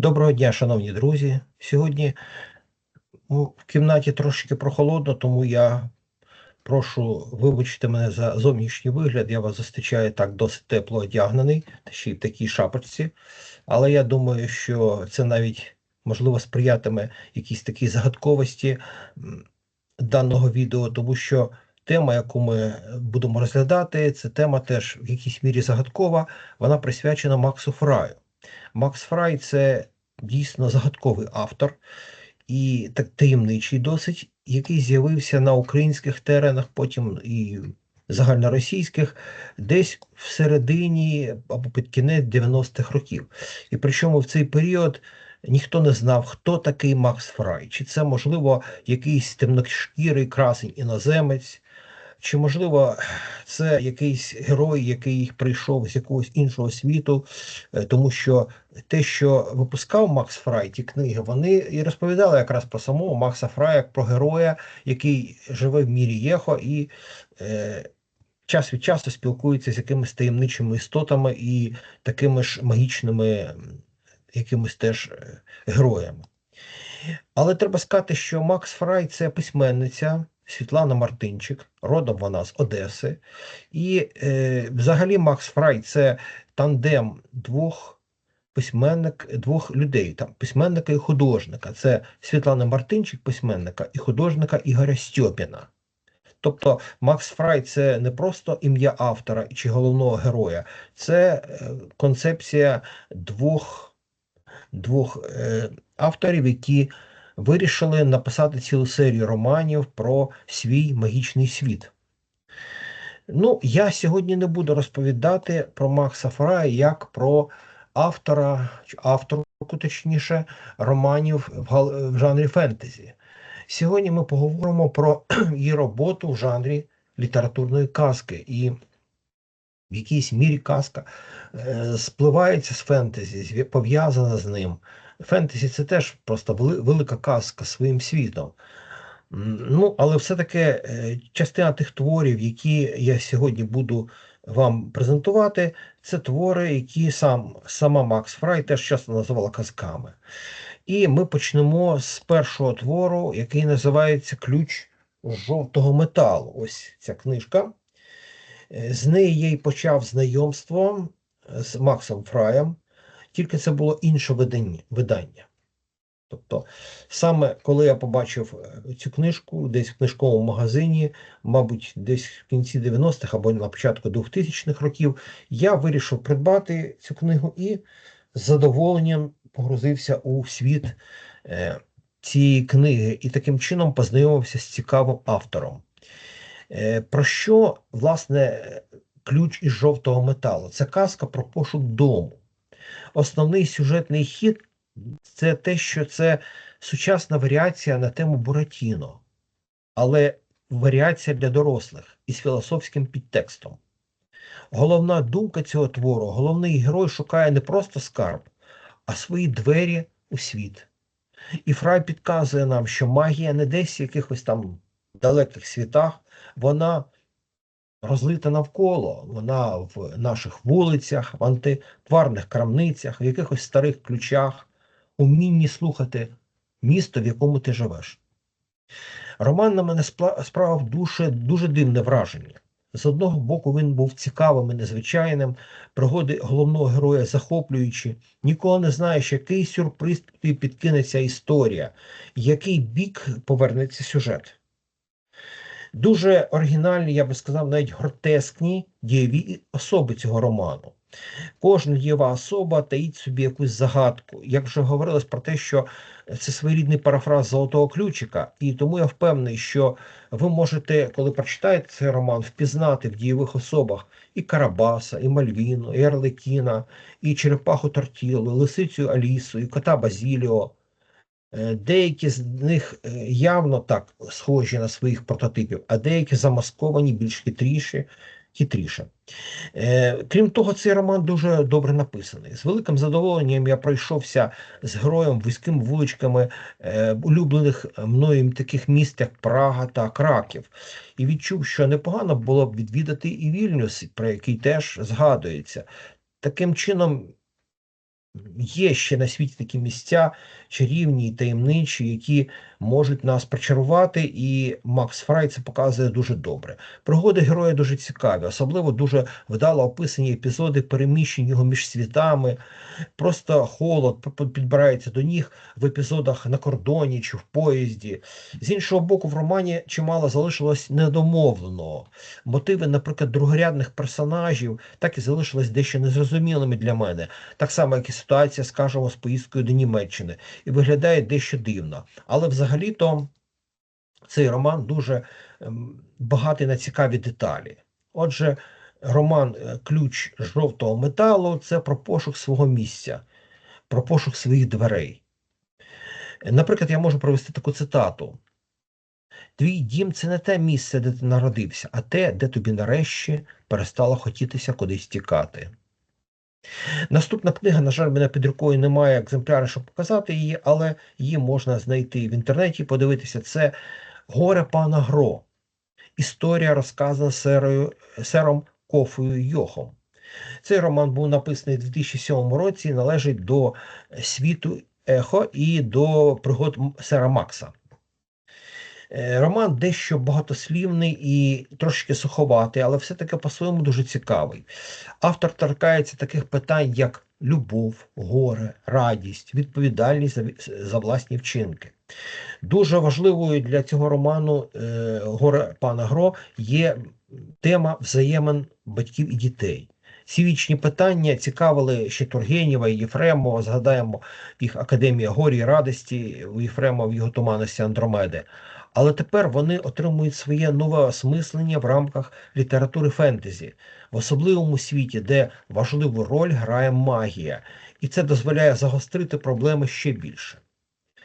Доброго дня, шановні друзі. Сьогодні в кімнаті трошки прохолодно, тому я прошу вибачити мене за зовнішній вигляд. Я вас зустрічаю так досить тепло одягнений, та ще й в такій шапочці. Але я думаю, що це навіть можливо сприятиме якійсь такій загадковості даного відео, тому що тема, яку ми будемо розглядати, це тема теж в якійсь мірі загадкова. Вона присвячена Максу Фраю. Макс Фрай це дійсно загадковий автор і так таємничий досить, який з'явився на українських теренах, потім і загальноросійських, десь в середині або під кінець 90-х років. І причому в цей період ніхто не знав, хто такий Макс Фрай, чи це, можливо, якийсь темношкірий красень іноземець. Чи можливо це якийсь герой, який прийшов з якогось іншого світу, Е, тому що те, що випускав Макс Фрай, ті книги, вони і розповідали якраз про самого Макса Фрая, як про героя, який живе в мірі Єхо і е, час від часу спілкується з якимись таємничими істотами і такими ж магічними якимись теж е, героями. Але треба сказати, що Макс Фрай це письменниця Світлана Мартинчик, родом вона з Одеси. І е, взагалі Макс Фрай це тандем двох письменник, двох людей, там, письменника і художника. Це Світлана Мартинчик, письменника, і художника Ігоря Стьопіна. Тобто Макс Фрай це не просто ім'я автора чи головного героя, це е, концепція двох, двох е, авторів, які вирішили написати цілу серію романів про свій магічний світ. Ну, я сьогодні не буду розповідати про Макса Фрая як про автора, авторку, точніше, романів в жанрі фентезі. Сьогодні ми поговоримо про її роботу в жанрі літературної казки. І в якійсь мірі казка е, спливається з фентезі, пов'язана з ним. Фентезі це теж просто велика казка своїм світом. Ну, але все-таки е, частина тих творів, які я сьогодні буду вам презентувати, це твори, які сам, сама Макс Фрай теж часто називала казками. І ми почнемо з першого твору, який називається Ключ жовтого металу. Ось ця книжка. Е, З неї я й почав знайомство з Максом Фраєм, тільки це було інше видання. Тобто, саме коли я побачив е, цю книжку десь в книжковому магазині, мабуть, десь в кінці 90-х або на початку 2000-х років, я вирішив придбати цю книгу і з задоволенням погрузився у світ е, цієї книги і таким чином познайомився з цікавим автором. Е, Про що, власне, е, ключ із жовтого металу? Це казка про пошук дому. Основний сюжетний хід це те, що це сучасна варіація на тему Буратіно, але варіація для дорослих із філософським підтекстом. Головна думка цього твору, головний герой шукає не просто скарб, а свої двері у світ. І Фрай підказує нам, що магія не десь в якихось там далеких світах, вона розлита навколо, вона в наших вулицях, в антикварних крамницях, в якихось старих ключах, умінні слухати місто, в якому ти живеш. Роман на мене справив дуже, дуже дивне враження. З одного боку, він був цікавим і незвичайним, пригоди головного героя захоплюючі, ніколи не знаєш, який сюрприз тобі підкине ця історія, який бік повернеться сюжет. Дуже оригінальні, я би сказав, навіть гротескні дієві особи цього роману. Кожна дієва особа таїть собі якусь загадку. Як вже говорилось про те, що це своєрідний парафраз золотого ключика, і тому я впевнений, що ви можете, коли прочитаєте цей роман, впізнати в дієвих особах і Карабаса, і Мальвіну, і Арлекіна, і Черепаху Тортілу, і Лисицю Алісу, і кота Базіліо. Е, Деякі з них е, явно так схожі на своїх прототипів, а деякі замасковані більш хитріші, хитріше. Е, Крім того, цей роман дуже добре написаний. З великим задоволенням я пройшовся з героєм вузькими вуличками улюблених мною таких міст, як Прага та Краків, і відчув, що непогано було б відвідати і Вільнюс, про який теж згадується. Таким чином, є ще на світі такі місця чарівні і таємничі, які можуть нас причарувати, і Макс Фрай це показує дуже добре. Пригоди героя дуже цікаві, особливо дуже вдало описані епізоди переміщень його між світами. Просто холод підбирається до ніг в епізодах на кордоні чи в поїзді. З іншого боку, в романі чимало залишилось недомовленого. Мотиви, наприклад, другорядних персонажів так і залишились дещо незрозумілими для мене, так само, як і ситуація, скажімо, з поїздкою до Німеччини, і виглядає дещо дивно. Але взагалі-то цей роман дуже ем, багатий на цікаві деталі. Отже, роман е, Ключ жовтого металу це про пошук свого місця, про пошук своїх дверей. Наприклад, я можу провести таку цитату. Твій дім це не те місце, де ти народився, а те, де тобі нарешті перестало хотітися кудись тікати. Наступна книга, на жаль, мене під рукою немає екземпляра, щоб показати її, але її можна знайти в інтернеті, подивитися. Це Горе пана Гро. Історія розказана серою, сером Кофою Йохом. Цей роман був написаний у 2007 році і належить до світу Ехо і до пригод Сера Макса. Е, роман дещо багатослівний і трошки суховатий, але все-таки по-своєму дуже цікавий. Автор торкається таких питань, як любов, горе, радість, відповідальність за, власні вчинки. Дуже важливою для цього роману е, Горе пана Гро є тема взаємин батьків і дітей. Ці вічні питання цікавили ще Тургенєва і Єфремова. Згадаємо їх Академія горі і радості у Єфремова в його туманності Андромеди. Але тепер вони отримують своє нове осмислення в рамках літератури фентезі, в особливому світі, де важливу роль грає магія, і це дозволяє загострити проблеми ще більше.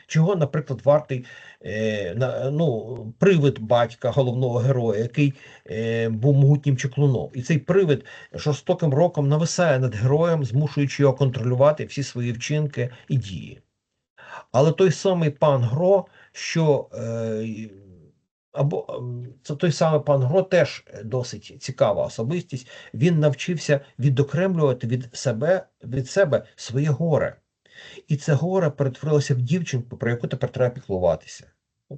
Чого, наприклад, вартий е, ну, привид батька головного героя, який е, був могутнім чеклуном. І цей привид жорстоким роком нависає над героєм, змушуючи його контролювати всі свої вчинки і дії. Але той самий пан Гро що е, або це той самий пан Гро теж досить цікава особистість. Він навчився відокремлювати від себе від себе своє горе. І це горе перетворилося в дівчинку, про яку тепер треба піклуватися.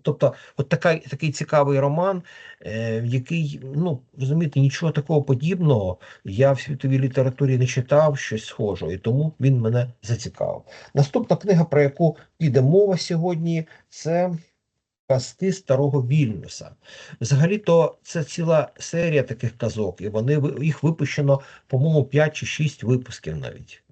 Тобто, от така, такий цікавий роман, е, який, ну, розумієте, нічого такого подібного я в світовій літературі не читав щось схожого, і тому він мене зацікавив. Наступна книга, про яку піде мова сьогодні, це казки старого Вільнюса. Взагалі-то це ціла серія таких казок, і вони їх випущено, по-моєму, 5 чи 6 випусків навіть.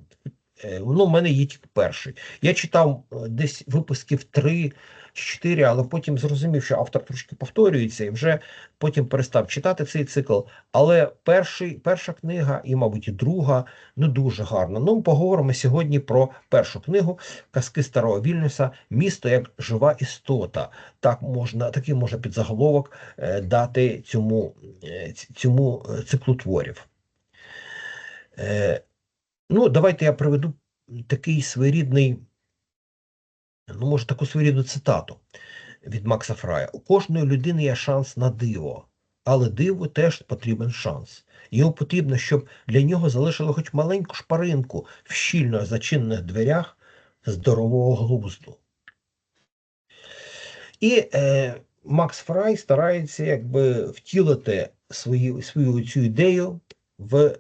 Е, ну, в мене є тільки перший. Я читав е, десь випусків 3 чотири, але потім зрозумів, що автор трошки повторюється і вже потім перестав читати цей цикл. Але перший, перша книга, і, мабуть, і друга не дуже гарна. Ну, поговоримо сьогодні про першу книгу Казки Старого Вільнюса Місто як жива істота. Так можна, Такий можна підзаголовок е, дати цьому, е, цьому е, циклу творів. Ну, Давайте я приведу такий своєрідний ну, може, таку своєрідну цитату від Макса Фрая. У кожної людини є шанс на диво, але диву теж потрібен шанс. Йому потрібно, щоб для нього залишили хоч маленьку шпаринку в щільно зачинених дверях здорового глузду. І е, Макс Фрай старається якби втілити свою, свою цю ідею в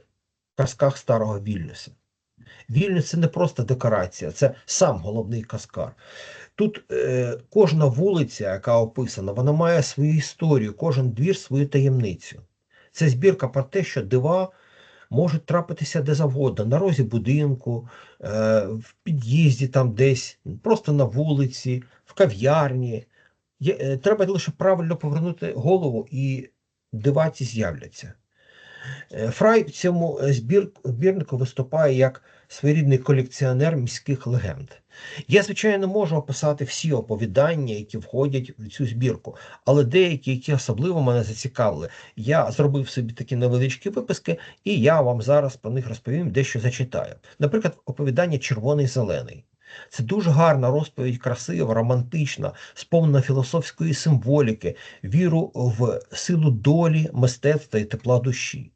казках старого Вільнюса. Вільнюс це не просто декорація, це сам головний каскар. Тут е, кожна вулиця, яка описана, вона має свою історію, кожен двір свою таємницю. Це збірка про те, що дива можуть трапитися де завгодно, на розі будинку, е, в під'їзді, там десь, просто на вулиці, в кав'ярні. Е, треба лише правильно повернути голову і дива ці з'являться. Е, Фрай в цьому збір, збірнику виступає як своєрідний колекціонер міських легенд. Я, звичайно, можу описати всі оповідання, які входять в цю збірку, але деякі, які особливо мене зацікавили, я зробив собі такі невеличкі виписки, і я вам зараз про них розповім, дещо зачитаю. Наприклад, оповідання Червоний зелений. Це дуже гарна розповідь, красива, романтична, сповнена філософської символіки, віру в силу долі, мистецтва і тепла душі.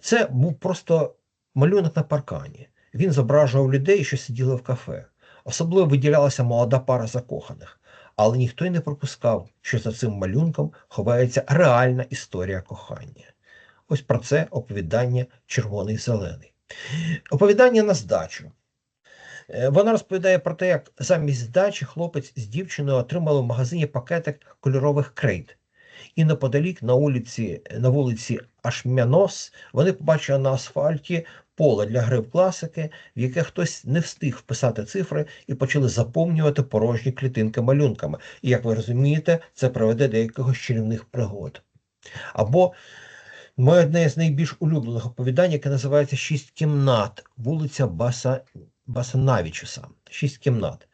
Це був просто малюнок на паркані. Він зображував людей, що сиділи в кафе. Особливо виділялася молода пара закоханих, але ніхто й не пропускав, що за цим малюнком ховається реальна історія кохання. Ось про це оповідання Червоний зелений. Оповідання на здачу. Е, Вона розповідає про те, як замість здачі хлопець з дівчиною отримали в магазині пакетик кольорових крейд. І неподалік на вулиці, на вулиці Ашмянос вони побачили на асфальті поле для гри в класики, в яке хтось не встиг вписати цифри і почали заповнювати порожні клітинки малюнками. І як ви розумієте, це приведе до якихось чарівних пригод. Або моє одне з найбільш улюблених оповідань, яке називається Шість кімнат, вулиця Баса, Басанавічуса. Шість кімнат.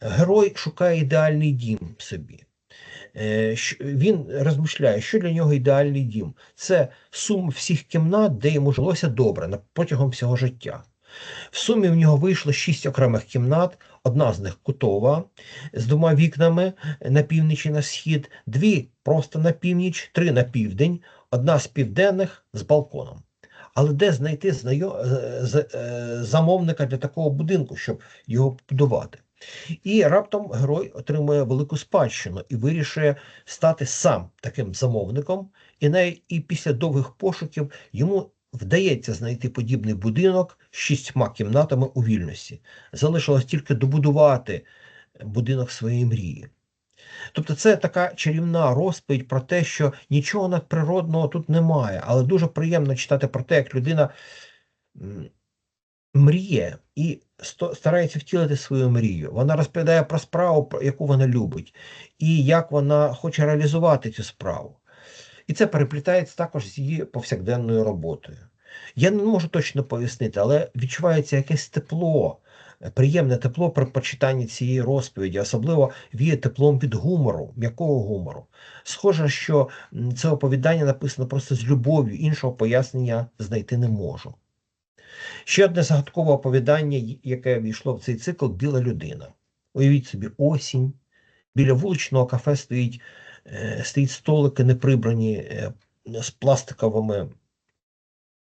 Герой шукає ідеальний дім собі. Е, Він розмишляє, що для нього ідеальний дім. Це сум всіх кімнат, де йому жилося добре протягом всього життя. В сумі в нього вийшло шість окремих кімнат, одна з них кутова, з двома вікнами на північ і на схід, дві просто на північ, три на південь, одна з південних з балконом. Але де знайти знайо... е, е, замовника для такого будинку, щоб його будувати? І раптом герой отримує велику спадщину і вирішує стати сам таким замовником. І навіть і після довгих пошуків йому вдається знайти подібний будинок з шістьма кімнатами у вільності. Залишилось тільки добудувати будинок своєї мрії. Тобто це така чарівна розповідь про те, що нічого надприродного тут немає, але дуже приємно читати про те, як людина мріє і старається втілити свою мрію. Вона розповідає про справу, яку вона любить, і як вона хоче реалізувати цю справу. І це переплітається також з її повсякденною роботою. Я не можу точно пояснити, але відчувається якесь тепло, приємне тепло при почитанні цієї розповіді, особливо віє теплом від гумору, м'якого гумору. Схоже, що це оповідання написано просто з любов'ю, іншого пояснення знайти не можу. Ще одне загадкове оповідання, яке війшло в цей цикл Біла людина. Уявіть собі, осінь. Біля вуличного кафе стоїть, е, стоїть столики неприбрані е, з пластиковими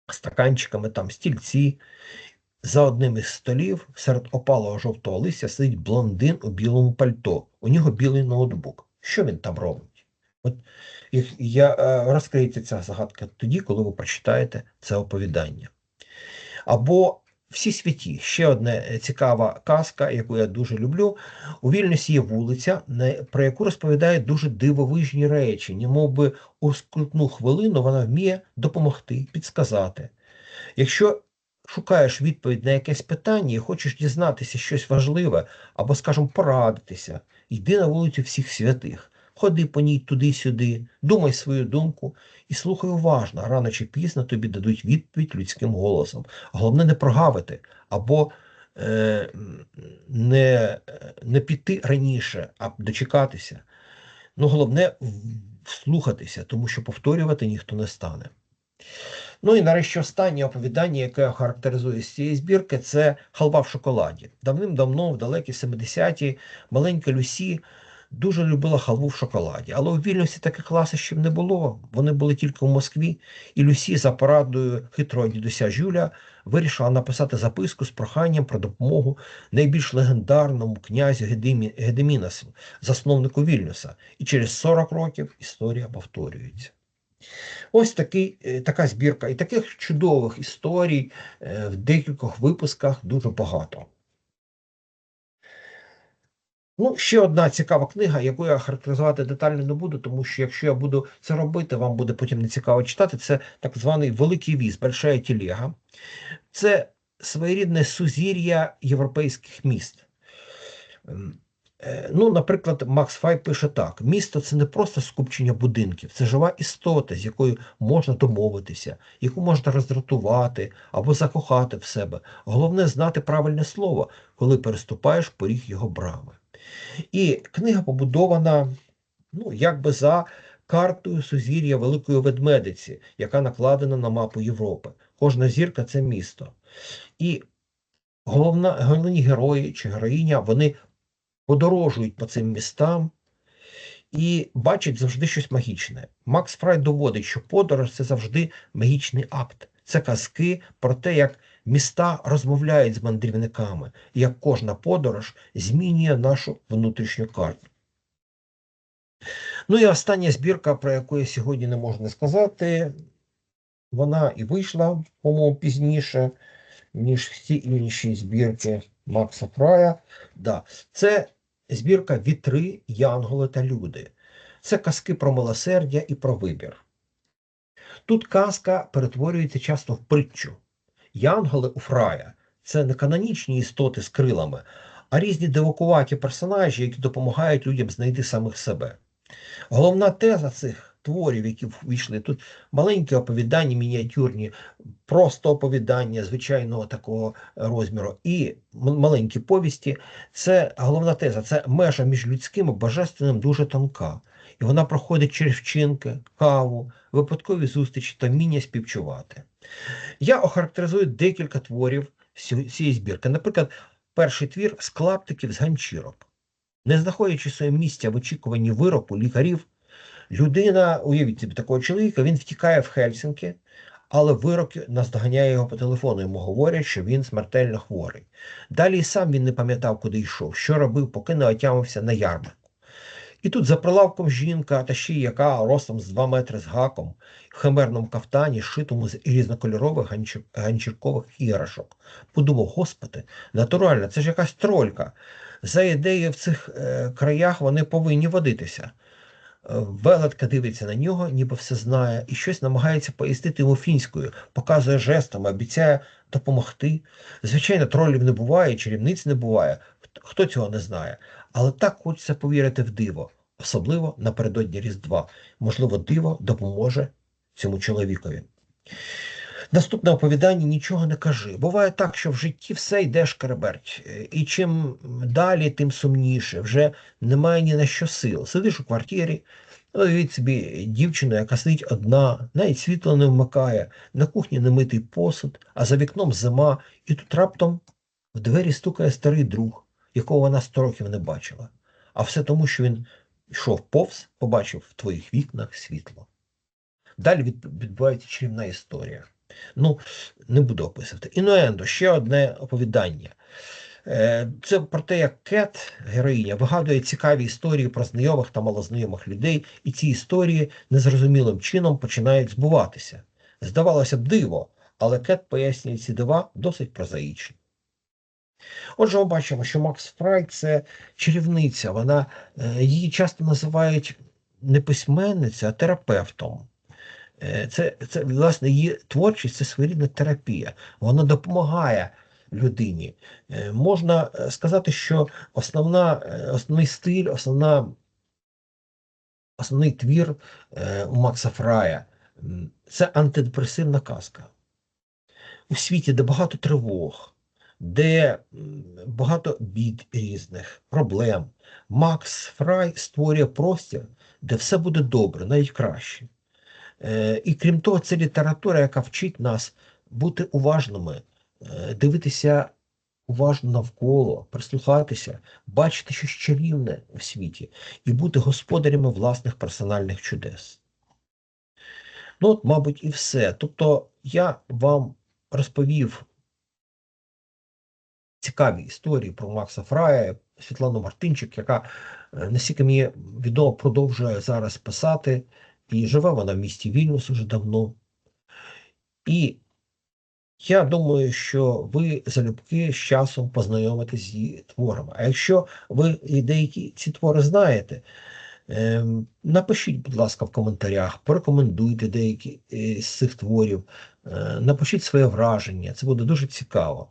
стаканчиками, там стільці. За одним із столів серед опалого жовтого листя сидить блондин у білому пальто. У нього білий ноутбук. Що він там робить? От я е, розкриється ця загадка тоді, коли ви прочитаєте це оповідання. Або всі святі. Ще одна е, цікава казка, яку я дуже люблю. У Вільнюсі є вулиця, про яку розповідає дуже дивовижні речі. Німов би у скрутну хвилину вона вміє допомогти, підсказати. Якщо шукаєш відповідь на якесь питання і хочеш дізнатися щось важливе, або, скажімо, порадитися, йди на вулицю всіх святих. Ходи по ній туди-сюди, думай свою думку і слухай уважно, рано чи пізно тобі дадуть відповідь людським голосом. Головне не прогавити або е, не, не піти раніше, а дочекатися. Ну, головне вслухатися, тому що повторювати ніхто не стане. Ну і нарешті останнє оповідання, яке характеризує з цієї збірки, це халва в шоколаді. Давним-давно, в далекі 70-ті, маленька Люсі дуже любила халву в шоколаді. Але у вільності таких ласощів не було. Вони були тільки в Москві. І Люсі за порадою хитрого дідуся Жюля вирішила написати записку з проханням про допомогу найбільш легендарному князю Гедемі- Гедемінасу, засновнику Вільнюса. І через 40 років історія повторюється. Ось такий, е, така збірка. І таких чудових історій е, в декількох випусках дуже багато. Ну, ще одна цікава книга, яку я характеризувати детально не буду, тому що якщо я буду це робити, вам буде потім не цікаво читати. Це так званий Великий віз, Большая телега. Це своєрідне сузір'я європейських міст. Ем, е, Ну, наприклад, Макс Фай пише так: місто це не просто скупчення будинків, це жива істота, з якою можна домовитися, яку можна роздратувати або закохати в себе. Головне знати правильне слово, коли переступаєш поріг його брами. І книга побудована ну, якби за картою сузір'я Великої Ведмедиці, яка накладена на мапу Європи. Кожна зірка це місто. І головна, головні герої чи героїня вони подорожують по цим містам і бачать завжди щось магічне. Макс Фрай доводить, що подорож це завжди магічний акт. Це казки про те, як Міста розмовляють з мандрівниками, як кожна подорож змінює нашу внутрішню карту. Ну і остання збірка, про яку я сьогодні не можу не сказати, вона і вийшла, по-моєму, пізніше, ніж всі інші збірки Макса Фрая. Да. Це збірка Вітри, Янголи та люди. Це казки про милосердя і про вибір. Тут казка перетворюється часто в притчу. Янголи у Фрая це не канонічні істоти з крилами, а різні дивакуваті персонажі, які допомагають людям знайти самих себе. Головна теза цих творів, які ввійшли тут маленькі оповідання, мініатюрні, просто оповідання звичайного такого розміру, і маленькі повісті. Це головна теза, це межа між людським і божественним дуже тонка. І вона проходить через вчинки, каву, випадкові зустрічі та вміння співчувати. Я охарактеризую декілька творів цієї збірки. Наприклад, перший твір з клаптиків з ганчірок. Не знаходячи своє місця в очікуванні вироку лікарів, людина, уявіть собі такого чоловіка, він втікає в Хельсінки, але вирок наздоганяє його по телефону. Йому говорять, що він смертельно хворий. Далі сам він не пам'ятав, куди йшов, що робив, поки не отямився на ярмарку. І тут за прилавком жінка, та ще яка ростом з 2 метри з гаком, в химерному кафтані, шитому з різнокольорових ганчір... ганчіркових іграшок. Подумав, господи, натурально, це ж якась тролька. За ідеєю в цих е, краях вони повинні водитися. Е, Велетка дивиться на нього, ніби все знає, і щось намагається пояснити йому фінською, показує жестами, обіцяє допомогти. Звичайно, тролів не буває, чарівниць не буває, хто цього не знає. Але так хочеться повірити в диво, особливо напередодні Різдва. Можливо, диво допоможе цьому чоловікові. Наступне оповідання нічого не кажи. Буває так, що в житті все йде шкереберть. І чим далі, тим сумніше. Вже немає ні на що сил. Сидиш у квартирі, уявіть собі дівчину, яка сидить одна, навіть світло не вмикає, на кухні не митий посуд, а за вікном зима, і тут раптом в двері стукає старий друг, якого вона сто років не бачила. А все тому, що він йшов повз, побачив в твоїх вікнах світло. Далі відбувається чарівна історія. Ну, не буду описувати. Інуендо, ще одне оповідання. Е, це про те, як Кет, героїня, вигадує цікаві історії про знайомих та малознайомих людей, і ці історії незрозумілим чином починають збуватися. Здавалося б, диво, але Кет пояснює ці дива досить прозаїчно. Отже, ми бачимо, що Макс Фрай це чарівниця, вона, е, її часто називають не письменниця, а терапевтом. Е, це, це власне, її творчість це своєрідна терапія. Вона допомагає людині. Е, можна сказати, що основна, основний стиль, основна, основний твір у Макса Фрая це антидепресивна казка. У світі, де багато тривог, де багато бід різних, проблем. Макс Фрай створює простір, де все буде добре, навіть краще. Е, і крім того, це література, яка вчить нас бути уважними, е, дивитися уважно навколо, прислухатися, бачити щось чарівне в світі і бути господарями власних персональних чудес. Ну, от, мабуть, і все. Тобто я вам розповів цікаві історії про Макса Фрая, Світлану Мартинчик, яка, е, наскільки мені відомо, продовжує зараз писати. І живе вона в місті Вільнюс уже давно. І я думаю, що ви залюбки з часом познайомитесь з її творами. А якщо ви деякі ці твори знаєте, ем, напишіть, будь ласка, в коментарях, порекомендуйте деякі е, з цих творів, е, напишіть своє враження. Це буде дуже цікаво.